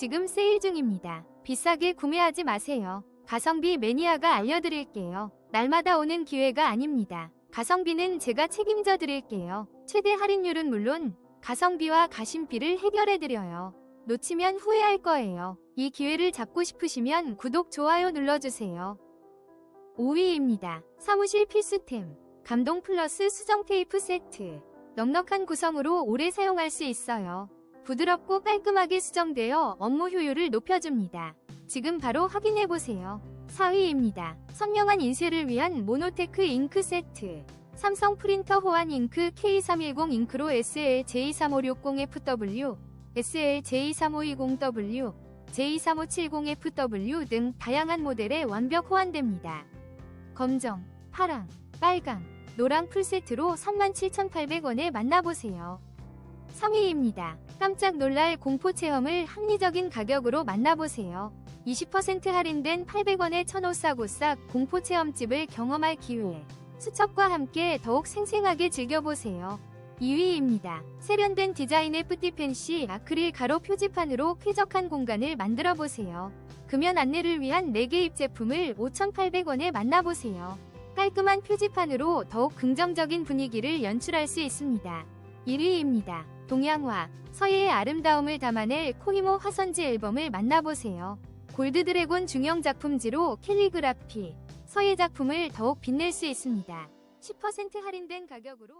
지금 세일 중입니다. 비싸게 구매하지 마세요. 가성비 매니아가 알려드릴게요. 날마다 오는 기회가 아닙니다. 가성비는 제가 책임져 드릴게요. 최대 할인율은 물론 가성비와 가심비를 해결해 드려요. 놓치면 후회할 거예요. 이 기회를 잡고 싶으시면 구독, 좋아요 눌러주세요. 5위입니다. 사무실 필수템. 감동 플러스 수정 테이프 세트. 넉넉한 구성으로 오래 사용할 수 있어요. 부드럽고 깔끔하게 수정되어 업무 효율을 높여줍니다. 지금 바로 확인해보세요. 4위입니다. 선명한 인쇄를 위한 모노테크 잉크 세트. 삼성 프린터 호환 잉크 K310 잉크로 SL J3560FW, SL J3520W, J3570FW 등 다양한 모델에 완벽 호환됩니다. 검정, 파랑, 빨강, 노랑 풀세트로 37,800원에 만나보세요. 3위입니다. 깜짝 놀랄 공포 체험을 합리적인 가격으로 만나보세요. 20% 할인된 800원의 천오싹오싹 공포 체험집을 경험할 기회. 수첩과 함께 더욱 생생하게 즐겨보세요. 2위입니다. 세련된 디자인의 뿌띠펜시 아크릴 가로 표지판으로 쾌적한 공간을 만들어보세요. 금연 안내를 위한 4개 입 제품을 5,800원에 만나보세요. 깔끔한 표지판으로 더욱 긍정적인 분위기를 연출할 수 있습니다. 1위입니다. 동양화, 서예의 아름다움을 담아낼 코이모 화선지 앨범을 만나보세요. 골드 드래곤 중형 작품지로 캘리그라피, 서예 작품을 더욱 빛낼 수 있습니다. 10% 할인된 가격으로